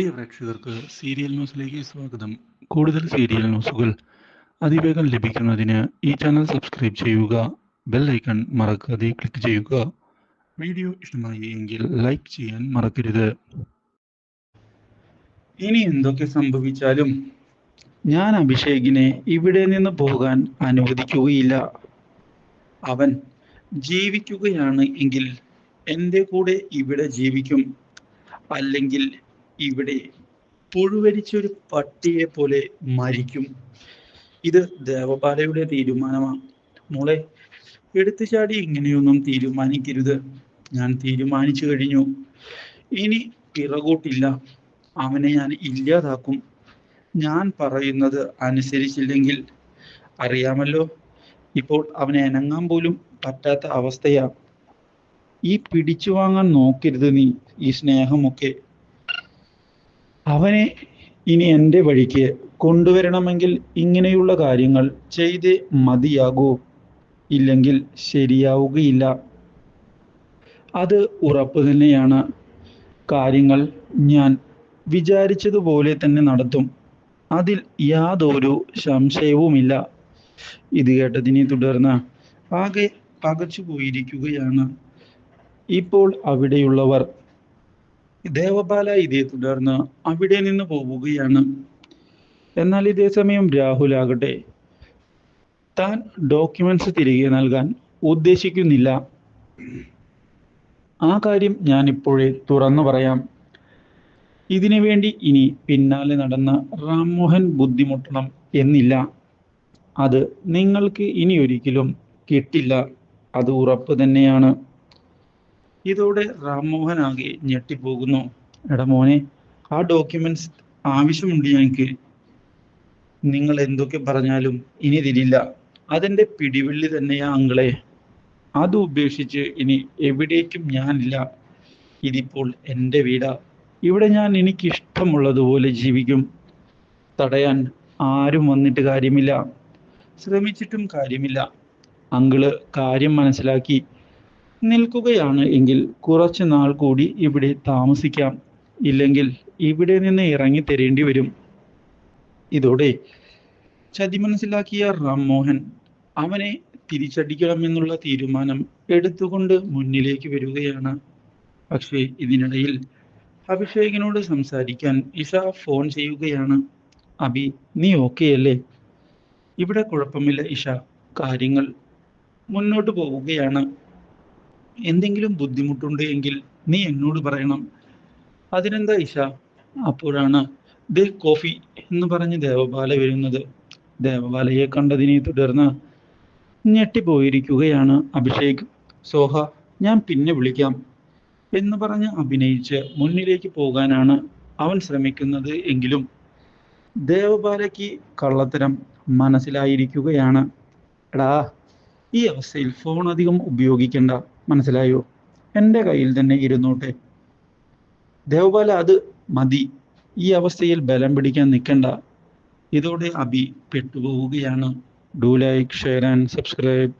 പ്രിയ പ്രേക്ഷകർക്ക് സീരിയൽ ന്യൂസിലേക്ക് സ്വാഗതം. കൂടുതൽ സീരിയൽ ന്യൂസുകൾ അതിവേഗം ലഭിക്കുന്നതിന് ഈ ചാനൽ സബ്സ്ക്രൈബ് ചെയ്യുക ബെൽ ഐക്കൺ മറക്കാതെ ക്ലിക്ക് ചെയ്യുക. വീഡിയോ ഇഷ്ടമായി എങ്കിൽ ലൈക്ക് ചെയ്യാൻ മറക്കരുത്. ഇനി എന്തൊക്കെ സംഭവിച്ചാലും ഞാൻ അഭിഷേകിനെ ഇവിടെ നിന്ന് പോകാൻ അനുവദിക്കുകയില്ല. അവൻ ജീവിക്കുകയാണ് എങ്കിൽ എന്റെ കൂടെ ഇവിടെ ജീവിക്കും. അല്ലെങ്കിൽ ഇവിടെ പുഴുവരിച്ചൊരു പട്ടിയെ പോലെ മരിക്കും. ഇത് ദേവപാലയുടെ തീരുമാനമാണ് മോളെ എടുത്തു ചാടി ഇങ്ങനെയൊന്നും തീരുമാനിക്കരുത്. ഞാൻ തീരുമാനിച്ചു കഴിഞ്ഞു. ഇനി പിറകോട്ടില്ല. അവനെ ഞാൻ ഇല്ലാതാക്കും. ഞാൻ പറയുന്നത് അനുസരിച്ചില്ലെങ്കിൽ. അറിയാമല്ലോ ഇപ്പോൾ അവനെ അനങ്ങാൻ പോലും പറ്റാത്ത അവസ്ഥയാ. ഈ പിടിച്ചു വാങ്ങാൻ നോക്കരുത് നീ ഈ സ്നേഹമൊക്കെ. അവനെ ഇനി എന്റെ വഴിക്ക് കൊണ്ടുവരണമെങ്കിൽ ഇങ്ങനെയുള്ള കാര്യങ്ങൾ ചെയ്തേ മതിയാകൂ. ഇല്ലെങ്കിൽ ശരിയാവുകയില്ല. അത് ഉറപ്പ് തന്നെയാണ്. കാര്യങ്ങൾ ഞാൻ വിചാരിച്ചതുപോലെ തന്നെ നടത്തും. അതിൽ യാതൊരു സംശയവുമില്ല. ഇത് കേട്ടതിനെ തുടർന്ന് ആകെ പകച്ചു പോയിരിക്കുകയാണ് ഇപ്പോൾ അവിടെയുള്ളവർ ദേവപാല ഇതേ തുടർന്ന് അവിടെ നിന്ന് പോവുകയാണ്. എന്നാൽ ഇതേ സമയം രാഹുൽ ആകട്ടെ താൻ ഡോക്യുമെന്റ്സ് തിരികെ നൽകാൻ ഉദ്ദേശിക്കുന്നില്ല. ആ കാര്യം ഞാൻ ഇപ്പോഴേ തുറന്നു പറയാം. ഇതിനു വേണ്ടി ഇനി പിന്നാലെ നടന്ന റാംമോഹൻ ബുദ്ധിമുട്ടണം എന്നില്ല. അത് നിങ്ങൾക്ക് ഇനി ഒരിക്കലും കിട്ടില്ല. അത് ഉറപ്പ് തന്നെയാണ്. ഇതോടെ റാംമോഹൻ ആകെ ഞെട്ടിപ്പോകുന്നു. എടാ മോനെ ആ ഡോക്യുമെന്റ്സ് ആവശ്യമുണ്ട് ഞങ്ങൾക്ക് നിങ്ങൾ എന്തൊക്കെ പറഞ്ഞാലും ഇനി തരില്ല അതെന്റെ പിടിവള്ളി തന്നെയാ അങ്ങളെ അത് ഉപേക്ഷിച്ച് ഇനി എവിടേക്കും ഞാനില്ല. ഇതിപ്പോൾ എന്റെ വീടാ. ഇവിടെ ഞാൻ എനിക്ക് ഇഷ്ടമുള്ളതുപോലെ ജീവിക്കും. തടയാൻ ആരും വന്നിട്ട് കാര്യമില്ല. ശ്രമിച്ചിട്ടും കാര്യമില്ല. അങ്കിൾ കാര്യം മനസ്സിലാക്കി. നിൽക്കുകയാണ് എങ്കിൽ കുറച്ച് നാൾ കൂടി ഇവിടെ താമസിക്കാം. ഇല്ലെങ്കിൽ ഇവിടെ നിന്ന് ഇറങ്ങി തരേണ്ടി വരും. ഇതോടെ ചതി മനസ്സിലാക്കിയ റാം മോഹൻ അവനെ തിരിച്ചടിക്കണമെന്നുള്ള തീരുമാനം എടുത്തുകൊണ്ട് മുന്നിലേക്ക് വരികയാണ്. പക്ഷേ ഇതിനിടയിൽ അഭിഷേകിനോട് സംസാരിക്കാൻ ഇഷ ഫോൺ ചെയ്യുകയാണ്. അബി നീ ഓക്കെ അല്ലേ? ഇവിടെ കുഴപ്പമില്ല ഇഷ. കാര്യങ്ങൾ മുന്നോട്ട് പോവുകയാണ്. എന്തെങ്കിലും ബുദ്ധിമുട്ടുണ്ട് എങ്കിൽ നീ എന്നോട് പറയണം. അതിനെന്താ ഇഷ അപ്പോഴാണ് ദേ കോഫി എന്ന് പറഞ്ഞ് ദേവബാല വരുന്നത്. ദേവബാലയെ കണ്ടതിനെ തുടർന്ന് ഞെട്ടിപ്പോയിരിക്കുകയാണ് അഭിഷേക്. സോഹ ഞാൻ പിന്നെ വിളിക്കാം എന്ന് പറഞ്ഞ് അഭിനയിച്ച് മുന്നിലേക്ക് പോകാനാണ് അവൻ ശ്രമിക്കുന്നത് എങ്കിലും ദേവബാലയ്ക്ക് കള്ളത്തരം മനസ്സിലായിരിക്കുകയാണ്. എടാ ഈ അവസ്ഥയിൽ ഫോൺ അധികം ഉപയോഗിക്കണ്ട. മനസ്സിലായോ? എന്റെ കയ്യിൽ തന്നെ ഇരുന്നോട്ടെ. ദേവബാല അത് മതി. ഈ അവസ്ഥയിൽ ബലം പിടിക്കാൻ നിൽക്കണ്ട. ഇതോടെ Abi പെട്ടുപോവുകയാണ്. Do like share and subscribe